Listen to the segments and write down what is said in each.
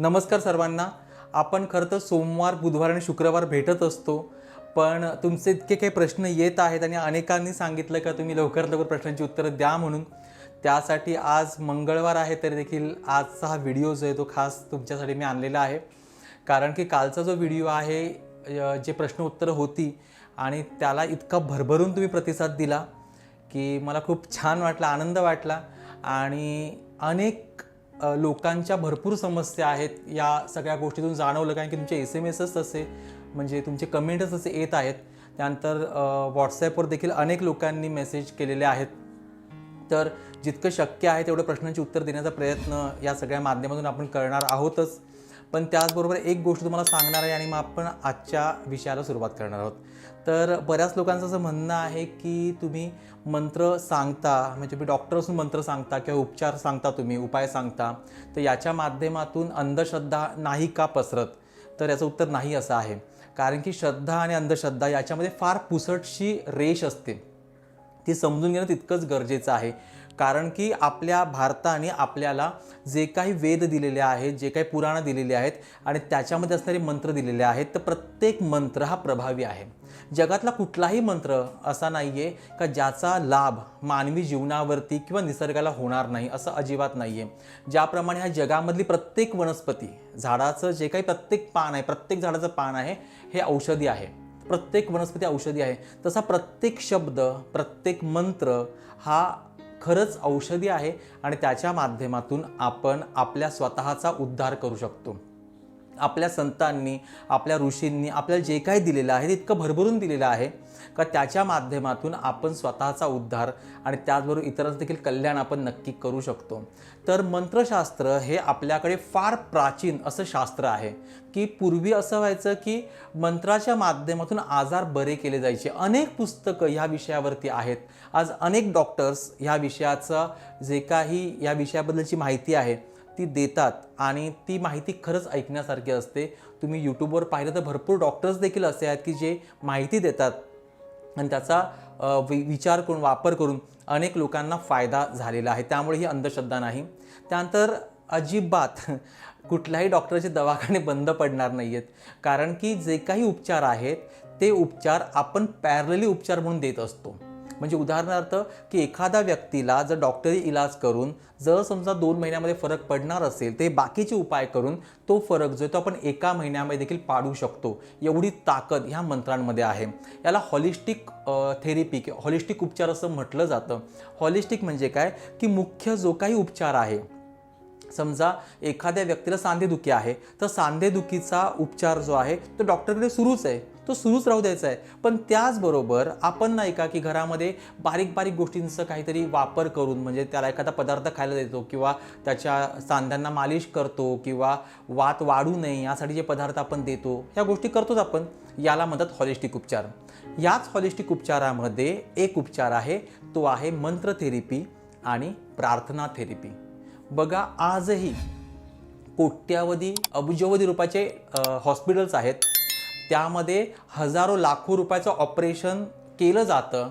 नमस्कार सर्वांना. आपण खरं तर सोमवार बुधवार आणि शुक्रवार भेटत असतो पण तुमचे इतके काही प्रश्न येत आहेत आणि अनेकांनी सांगितलं का तुम्ही लवकरात लवकर प्रश्नांची उत्तरं द्या म्हणून. त्यासाठी आज मंगळवार आहे तरी देखील आजचा हा व्हिडिओ जो आहे तो खास तुमच्यासाठी मी आणलेला आहे. कारण की कालचा जो व्हिडिओ आहे जे प्रश्न उत्तरं होती आणि त्याला इतका भरभरून तुम्ही प्रतिसाद दिला की मला खूप छान वाटला आनंद वाटला आणि अनेक लोकांच्या भरपूर समस्या आहेत या सगळ्या गोष्टीतून जाणवलं कारण की तुमचे एस एम एसच तसे म्हणजे तुमचे कमेंटच असे येत आहेत. त्यानंतर व्हॉट्सॲपवर देखील अनेक लोकांनी मेसेज केलेले आहेत. तर जितकं शक्य आहे तेवढं प्रश्नांची उत्तर देण्याचा प्रयत्न या सगळ्या माध्यमातून आपण करणार आहोतच. पण त्याचबरोबर एक गोष्ट तुम्हाला सांगणार आहे आणि मग आपण आजच्या विषयाला सुरुवात करणार आहोत. तर बऱ्याच लोकांचं असं म्हणणं आहे की तुम्ही मंत्र सांगता म्हणजे तुम्ही डॉक्टर असून मंत्र सांगता किंवा उपचार सांगता तुम्ही उपाय सांगता तर याच्या माध्यमातून अंधश्रद्धा नाही का पसरत? तर याचं उत्तर नाही असं आहे. कारण की श्रद्धा आणि अंधश्रद्धा याच्यामध्ये फार पुसटशी रेष असते. ती समजून घेणं तितकंच गरजेचं आहे. कारण की आपल्या भारताने आपल्याला जे काही वेद दिलेले आहेत जे काही पुराणं दिलेले आहेत आणि त्याच्यामध्ये असणारे मंत्र दिलेले आहेत तर प्रत्येक मंत्र हा प्रभावी आहे. जगातला कुठलाही मंत्र असा नाही आहे का ज्याचा लाभ मानवी जीवनावरती किंवा निसर्गाला होणार नाही असं अजिबात नाही आहे ज्याप्रमाणे ह्या जगामधली प्रत्येक वनस्पती झाडाचं जे काही प्रत्येक पान आहे प्रत्येक झाडाचं पान आहे हे औषधी आहे. प्रत्येक वनस्पती औषधी आहे. तसा प्रत्येक शब्द प्रत्येक मंत्र हा खरंच औषधी आहे आणि त्याच्या माध्यमातून आपण आपल्या स्वतःचा उद्धार करू शकतो. आपल्या संतांनी आपल्या ऋषींनी आपल्याला जे काही दिलेलं आहे ते इतकं भरभरून दिलेलं आहे का त्याच्या माध्यमातून आपण स्वतःचा उद्धार आणि त्याचबरोबर इतरांचं देखील कल्याण आपण नक्की करू शकतो. तर मंत्रशास्त्र हे आपल्याकडे फार प्राचीन असं शास्त्र आहे की पूर्वी असं व्हायचं की मंत्राच्या माध्यमातून आजार बरे केले जायचे. अनेक पुस्तकं ह्या विषयावरती आहेत. आज अनेक डॉक्टर्स ह्या विषयाचं जे काही या विषयाबद्दलची माहिती आहे. ती देतात आणि ती माहिती खरंच ऐकण्यासारखी असते. तुम्ही यूट्यूबवर पाहिलं तर भरपूर डॉक्टर्स देखील असे आहेत की जे माहिती देतात आणि त्याचा वि विचार करून वापर करून अनेक लोकांना फायदा झालेला आहे. त्यामुळे ही अंधश्रद्धा नाही. त्यानंतर अजिबात कुठल्याही डॉक्टरचे दवाखाने बंद पडणार नाही आहेत कारण की जे काही उपचार आहेत ते उपचार आपण पॅरलली उपचार म्हणून देत असतो. म्हणजे उदाहरणार्थ की एखाद्या व्यक्तीला जर डॉक्टरी इलाज करून जर समजा दोन महिन्यामध्ये फरक पडणार असेल ते बाकीचे उपाय करून तो फरक जो आहे तो आपण एका महिन्यामध्ये देखील पाडू शकतो. एवढी ताकद ह्या मंत्रांमध्ये आहे. याला हॉलिस्टिक थेरपी किंवा हॉलिस्टिक उपचार असं म्हटलं जातं. हॉलिस्टिक म्हणजे काय? की मुख्य जो काही उपचार आहे समजा एखाद्या व्यक्तीला सांधेदुखी आहे तर सांधेदुखीचा उपचार जो आहे तो डॉक्टरकडे सुरूच आहे. तो सुरूच राहू द्यायचा आहे. पण त्याचबरोबर आपण नाही का की घरामध्ये बारीक बारीक गोष्टींचा काहीतरी वापर करून म्हणजे त्याला एखादा पदार्थ खायला देतो किंवा त्याच्या सांध्यांना मालिश करतो किंवा वात वाढू नये यासाठी जे पदार्थ आपण देतो ह्या गोष्टी करतोच आपण. याला म्हणतात हॉलिस्टिक उपचार. याच हॉलिस्टिक उपचारामध्ये एक उपचार आहे तो आहे मंत्र थेरपी आणि प्रार्थना थेरपी बघा आजही कोट्यावधी अब्जवधी रुपयाचे हॉस्पिटल्स आहेत. त्यामध्ये हजारो लाखो रुपयाचं ऑपरेशन केलं जातं.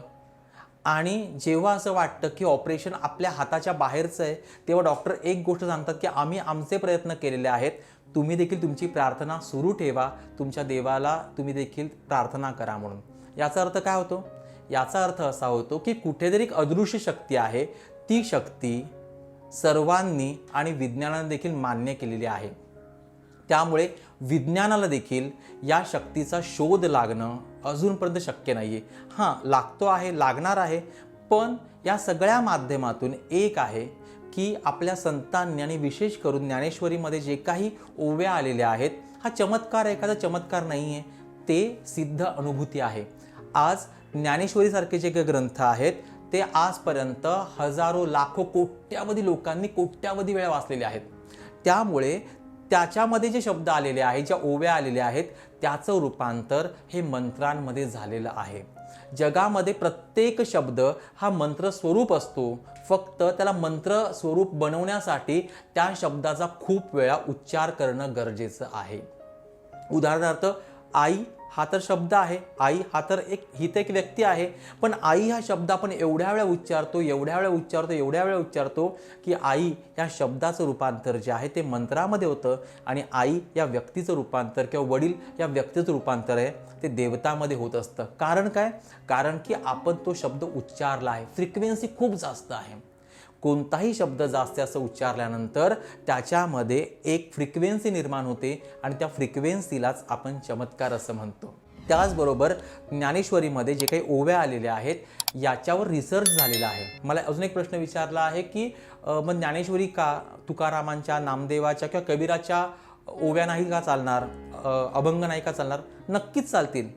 आणि जेव्हा असं वाटतं की ऑपरेशन आपल्या हाताच्या बाहेरचं आहे तेव्हा डॉक्टर एक गोष्ट सांगतात की आम्ही आमचे प्रयत्न केलेले आहेत. तुम्ही देखील तुमची प्रार्थना सुरू ठेवा. तुमच्या देवाला तुम्ही देखील प्रार्थना करा म्हणून. याचा अर्थ काय होतो? याचा अर्थ असा होतो की कुठेतरी एक अदृश्य शक्ती आहे. ती शक्ती सर्वांनी आणि विज्ञानाने देखील मान्य केलेली आहे. त्यामुळे विज्ञानाला देखील या शक्तीचा शोध लागणं अजूनपर्यंत शक्य नाही आहे हां लागतो आहे लागणार आहे पण या सगळ्या माध्यमातून एक आहे की आपल्या संतांनी आणि विशेष करून ज्ञानेश्वरीमध्ये जे काही ओव्या आलेल्या आहेत हा चमत्कार एखादा चमत्कार नाही आहे ते सिद्ध अनुभूती आहे. आज ज्ञानेश्वरीसारखे जे काही ग्रंथ आहेत ते आजपर्यंत हजारो लाखो कोट्यावधी लोकांनी कोट्यावधी वेळा वाचलेले आहेत. त्यामुळे त्याच्यामध्ये जे शब्द आलेले आहेत ज्या ओव्या आलेल्या आहेत त्याचं रूपांतर हे मंत्रांमध्ये झालेलं आहे. जगामध्ये प्रत्येक शब्द हा मंत्र स्वरूप असतो. फक्त त्याला मंत्र स्वरूप बनवण्यासाठी त्या शब्दाचा खूप वेळा उच्चार करणं गरजेचं आहे. उदाहरणार्थ आई हा तर शब्द आहे. आई हा तर एक ही तर एक व्यक्ती आहे. पण आई हा शब्द आपण एवढ्या वेळा उच्चारतो एवढ्या वेळा उच्चारतो एवढ्या वेळा उच्चारतो की आई या शब्दाचं रूपांतर जे आहे ते मंत्रामध्ये होतं आणि आई या व्यक्तीचं रूपांतर किंवा वडील या व्यक्तीचं रूपांतर आहे ते देवतामध्ये होत असतं. कारण काय? कारण की आपण तो शब्द उच्चारला आहे. फ्रिक्वेन्सी खूप जास्त आहे. कोणताही शब्द जास्त असं उच्चारल्यानंतर त्याच्यामध्ये एक फ्रिक्वेन्सी निर्माण होते आणि त्या फ्रिक्वेन्सीलाच आपण चमत्कार असं म्हणतो. त्याचबरोबर ज्ञानेश्वरीमध्ये जे काही ओव्या आलेल्या आहेत याच्यावर रिसर्च झालेला आहे. मला अजून एक प्रश्न विचारला आहे की मग ज्ञानेश्वरी का तुकारामांच्या नामदेवाच्या किंवा कबीराच्या ओव्या नाही का चालणार अभंग नाही का चालणार? नक्कीच चालतील.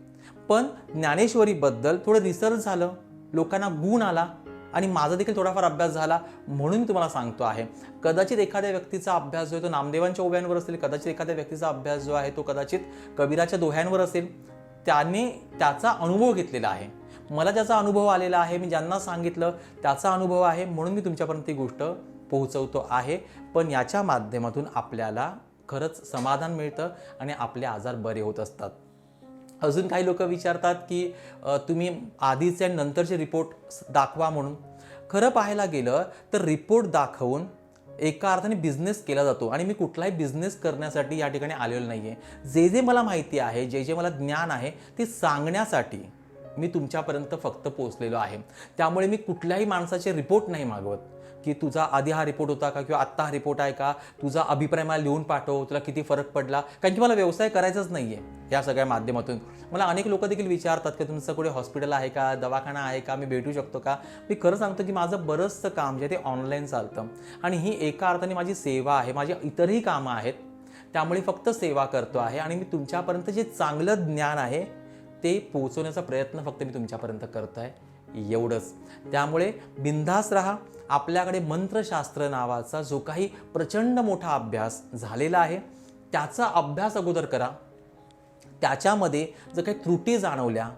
पण ज्ञानेश्वरीबद्दल थोडं रिसर्च झालं. लोकांना गुण आला. आणि माझा देखील थोडाफार अभ्यास झाला म्हणून मी तुम्हाला सांगतो आहे. कदाचित एखाद्या व्यक्तीचा अभ्यास जो आहे तो नामदेवांच्या ओव्यांवर असेल कदाचित एखाद्या व्यक्तीचा अभ्यास जो आहे तो कदाचित कबीराच्या दोह्यांवर असेल त्याने त्याचा अनुभव घेतलेला आहे. मला ज्याचा अनुभव आलेला आहे मी ज्यांना सांगितलं त्याचा अनुभव आहे म्हणून मी तुमच्यापर्यंत ती गोष्ट पोहोचवतो आहे. पण याच्या माध्यमातून आपल्याला खरंच समाधान मिळतं आणि आपले आजार बरे होत असतात. अजून काही लोक विचारतात की तुम्ही आधीचे आणि नंतरचे रिपोर्ट दाखवा म्हणून. खरं पाहायला गेलं तर रिपोर्ट दाखवून एका अर्थाने बिझनेस केला जातो आणि मी कुठलाही बिझनेस करण्यासाठी या ठिकाणी आलेलो नाही आहे जे जे मला माहिती आहे जे जे मला ज्ञान आहे ते सांगण्यासाठी मी तुमच्यापर्यंत फक्त पोचलेलो आहे. त्यामुळे मी कुठल्याही माणसाचे रिपोर्ट नाही मागवत. की तुझा आधी हा रिपोर्ट होता का किंवा आत्ता हा रिपोर्ट आहे का? तुझा अभिप्राय मला लिहून पाठव. तुला किती फरक पडला? कारण की मला व्यवसाय करायचाच नाही आहे या सगळ्या माध्यमातून. मला अनेक लोक देखील विचारतात की तुमचं कुठे हॉस्पिटल आहे का? दवाखाना आहे का? मी भेटू शकतो का? मी खरं सांगतो की माझं बरंचसं काम जे आहे ते ऑनलाईन चालतं. आणि ही एका अर्थाने माझी सेवा आहे माझी इतरही कामं आहेत त्यामुळे फक्त सेवा करतो आहे आणि मी तुमच्यापर्यंत जे चांगलं ज्ञान आहे ते पोचवण्याचा प्रयत्न फक्त मी तुमच्यापर्यंत करतो आहे एवढंच. त्यामुळे बिंदास राहा. आपल्याकडे मंत्रशास्त्र नावाचा जो काही प्रचंड मोठा अभ्यास झालेला आहे त्याचा अभ्यास अगोदर करा. त्याच्यामध्ये जर काही त्रुटी जाणवल्या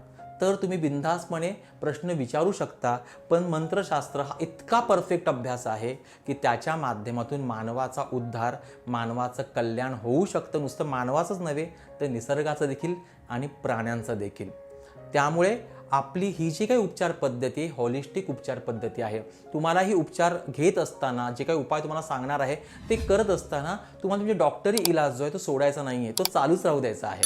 तर तुम्ही बिनधास्तपणे प्रश्न विचारू शकता. पण मंत्रशास्त्र हा इतका परफेक्ट अभ्यास आहे की त्याच्या माध्यमातून मानवाचा उद्धार मानवाचं कल्याण होऊ शकतं. नुसतं मानवाचंच नव्हे तर निसर्गाचं देखील आणि प्राण्यांचं देखील. त्यामुळे आपली ही जी काही उपचार पद्धती आहे हॉलिस्टिक उपचार पद्धती आहे तुम्हाला ही उपचार घेत असताना जे काही उपाय तुम्हाला सांगणार आहे ते करत असताना तुम्हाला तुमचे डॉक्टरी इलाज जो आहे तो सोडायचा नाही आहे तो चालूच राहू द्यायचा आहे.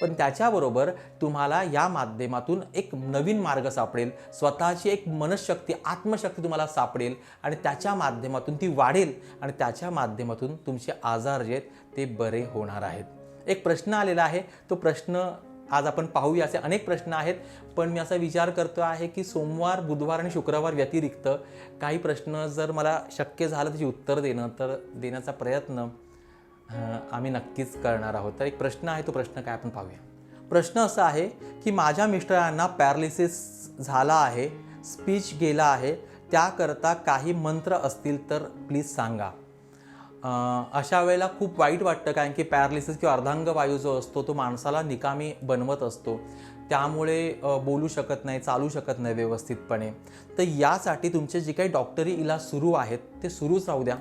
पण त्याच्याबरोबर तुम्हाला या माध्यमातून एक नवीन मार्ग सापडेल स्वतःची एक मनशक्ती आत्मशक्ती तुम्हाला सापडेल आणि त्याच्या माध्यमातून ती वाढेल आणि त्याच्या माध्यमातून तुमचे आजार जे आहेत ते बरे होणार आहेत. एक प्रश्न आलेला आहे तो प्रश्न आज आपण पाहूया असे अनेक प्रश्न आहेत पण मी असा विचार करतो आहे की सोमवार बुधवार आणि शुक्रवार व्यतिरिक्त काही प्रश्न जर मला शक्य झालं त्याची उत्तर देणं तर देण्याचा प्रयत्न आम्ही नक्कीच करणार आहोत. तर एक प्रश्न आहे तो प्रश्न काय आपण पाहूया. प्रश्न असा आहे की माझ्या मिस्टरांना पॅरालिसिस झाला आहे स्पीच गेला आहे त्याकरता काही मंत्र असतील तर प्लीज सांगा. अशा वेळेला खूप वाईट वाटतं कारण की पॅरालिसिस किंवा अर्धांग वायू जो असतो तो माणसाला निकामी बनवत असतो. त्यामुळे बोलू शकत नाही चालू शकत नाही व्यवस्थितपणे. तर यासाठी तुमचे जे काही डॉक्टरी इलाज सुरू आहेत ते सुरूच राहू द्या.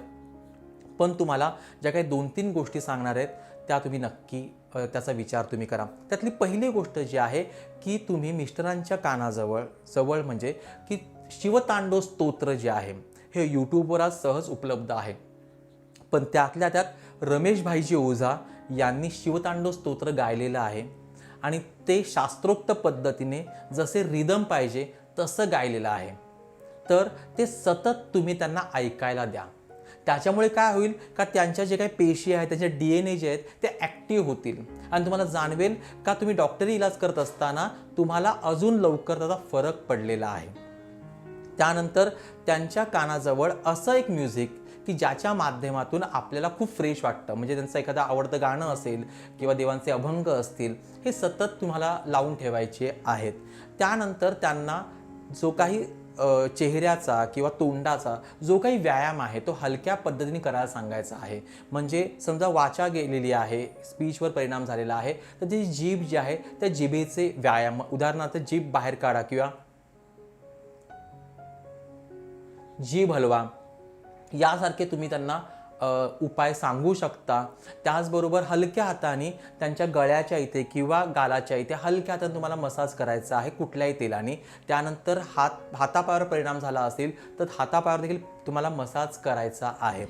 पण तुम्हाला ज्या काही दोन तीन गोष्टी सांगणार आहेत त्या तुम्ही नक्की त्याचा विचार तुम्ही करा. त्यातली पहिली गोष्ट जी आहे की तुम्ही मिस्टरांच्या कानाजवळ जवळ म्हणजे की शिवतांडव स्तोत्र जे आहे हे यूट्यूबवर आज सहज उपलब्ध आहे. पण त्यातल्या त्यात रमेश भाईजी ओझा यांनी शिवतांडव स्तोत्र गायलेलं आहे. आणि ते शास्त्रोक्त पद्धतीने जसे रिदम पाहिजे तसं गायलेलं आहे. तर ते सतत तुम्ही त्यांना ऐकायला द्या. त्याच्यामुळे काय होईल का त्यांच्या जे काही पेशी आहेत त्यांचे डी एन ए जे आहेत ते ॲक्टिव्ह होतील. आणि तुम्हाला जाणवेल का तुम्ही डॉक्टरी इलाज करत असताना तुम्हाला अजून लवकर त्याचा फरक पडलेला आहे. त्यानंतर त्यांच्या कानाजवळ असं एक म्युझिक की ज्याच्या माध्यमातून आपल्याला खूप फ्रेश वाटतं. म्हणजे त्यांचं एखादं आवडतं गाणं असेल किंवा देवांचे अभंग असतील हे सतत तुम्हाला लावून ठेवायचे आहेत. त्यानंतर त्यांना जो काही चेहऱ्याचा किंवा तोंडाचा जो काही व्यायाम आहे तो हलक्या पद्धतीने करायला सांगायचा आहे. म्हणजे समजा वाचा गेलेली आहे स्पीचवर परिणाम झालेला आहे तर ती जीभ जी आहे त्या जिभेचे व्यायाम उदाहरणार्थ जीभ बाहेर काढा किंवा जीभ हलवा यासारखे तुम्ही त्यांना उपाय सांगू शकता. त्याचबरोबर हलक्या हाताने त्यांच्या गळ्याच्या इथे किंवा गालाच्या इथे हलक्या हाताने तुम्हाला मसाज करायचा आहे कुठल्याही तेलाने. त्यानंतर हात हातापायावर परिणाम झाला असेल तर हातापायावर देखील तुम्हाला मसाज करायचा आहे.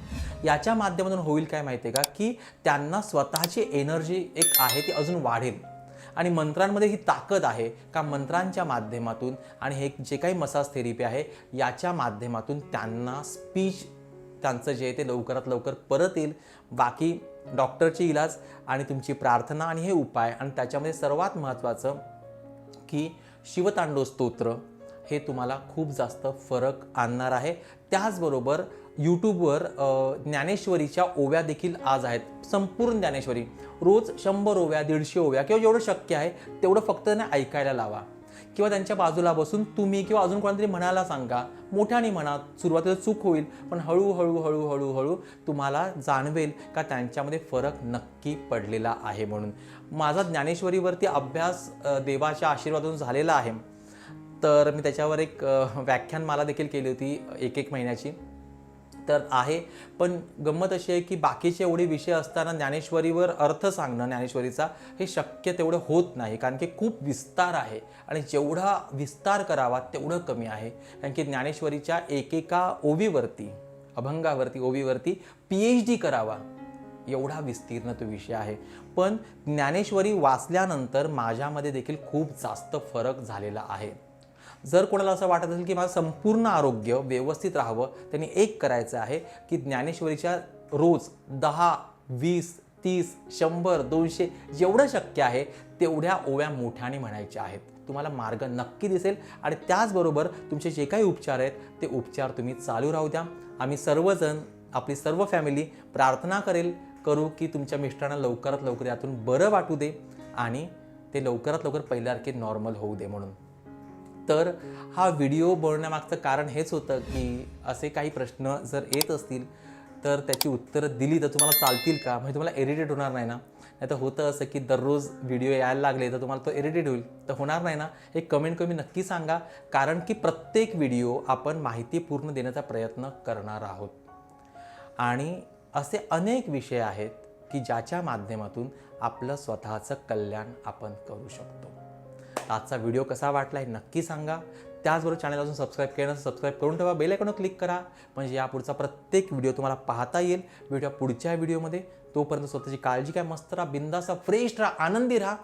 याच्या माध्यमातून होईल काय माहिती आहे का? की त्यांना स्वतःची एनर्जी एक आहे ती अजून वाढेल. आणि मंत्रांमध्ये ही ताकद आहे का मंत्रांच्या माध्यमातून आणि हे जे काही मसाज थेरपी आहे याच्या माध्यमातून त्यांना स्पीच त्यांचं जे आहे ते लवकरात लवकर परत येईल. बाकी डॉक्टरचे इलाज आणि तुमची प्रार्थना आणि हे उपाय आणि त्याच्यामध्ये सर्वात महत्त्वाचं की शिवतांडव स्तोत्र हे तुम्हाला खूप जास्त फरक आणणार आहे. त्याचबरोबर यूट्यूबवर ज्ञानेश्वरीच्या ओव्या देखील आज आहेत. संपूर्ण ज्ञानेश्वरी. रोज शंभर ओव्या दीडशे ओव्या किंवा जेवढं शक्य आहे तेवढं फक्त त्यांना ऐकायला लावा. किंवा त्यांच्या बाजूला बसून तुम्ही किंवा अजून कोणातरी म्हणायला सांगा. मोठ्याने म्हणा सुरुवातीला चूक होईल पण हळूहळू हळूहळू हळू तुम्हाला जाणवेल का त्यांच्यामध्ये फरक नक्की पडलेला आहे म्हणून. माझा ज्ञानेश्वरीवरती अभ्यास देवाच्या आशीर्वादातून झालेला आहे. तर मी त्याच्यावर एक व्याख्यान व्याख्यानमाला देखील केली होती एक एक महिन्याची. तर आहे. पण गंमत अशी आहे की बाकीचे एवढे विषय असताना ज्ञानेश्वरीवर अर्थ सांगणं ज्ञानेश्वरीचा हे शक्य तेवढं होत नाही. कारण की खूप विस्तार आहे आणि जेवढा विस्तार करावा तेवढं कमी आहे. कारण की ज्ञानेश्वरीच्या एकेका ओवीवरती अभंगावरती ओवीवरती पी एच डी करावा एवढा विस्तीर्ण तो विषय आहे. पण ज्ञानेश्वरी वाचल्यानंतर माझ्यामध्ये देखील खूप जास्त फरक झालेला आहे. जर कोणाला असं वाटत असेल की माझं संपूर्ण आरोग्य व्यवस्थित राहावं त्यांनी एक करायचं आहे की ज्ञानेश्वरीच्या रोज दहा वीस तीस शंभर दोनशे जेवढं शक्य आहे तेवढ्या ओव्या मोठ्याने म्हणायच्या आहेत. तुम्हाला मार्ग नक्की दिसेल आणि त्याचबरोबर तुमचे जे काही उपचार आहेत ते उपचार तुम्ही चालू राहू द्या. आम्ही सर्वजण आपली सर्व फॅमिली प्रार्थना करेल करू की तुमच्या मिस्टरांना लवकरात लवकर यातून बरं वाटू दे आणि ते लवकरात लवकर पहिल्यासारखे नॉर्मल होऊ दे म्हणून. तर हा व्हिडिओ बनवण्यामागचं कारण हेच होतं की असे काही प्रश्न जर येत असतील तर त्याची उत्तरं दिली तर तुम्हाला चालतील का? म्हणजे तुम्हाला इरिटेट होणार नाही ना? नाही तर होतं असं की दररोज व्हिडिओ यायला लागले तर तुम्हाला तो इरिटेट होईल. तर होणार नाही ना? हे कमेंट कमी नक्की सांगा कारण की प्रत्येक व्हिडिओ आपण माहिती पूर्ण देण्याचा प्रयत्न करणार आहोत. आणि असे अनेक विषय आहेत की ज्याच्या माध्यमातून आपलं स्वतःचं कल्याण आपण करू शकतो. आजचा व्हिडिओ कसा वाटला हे नक्की सांगा. त्याचबरोबर चॅनल अजून सबस्क्राईब केलं नसेल सबस्क्राईब करून ठेवा. बेल आयकॉनवर क्लिक करा. म्हणजे यापुढचा प्रत्येक व्हिडिओ तुम्हाला पाहता येईल. व्हिडिओ पुढच्या व्हिडिओमध्ये. तोपर्यंत स्वतःची काळजी काय मस्त राहा बिंदासा फ्रेश राहा आनंदी राहा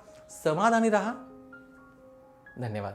समाधानी राहा. धन्यवाद.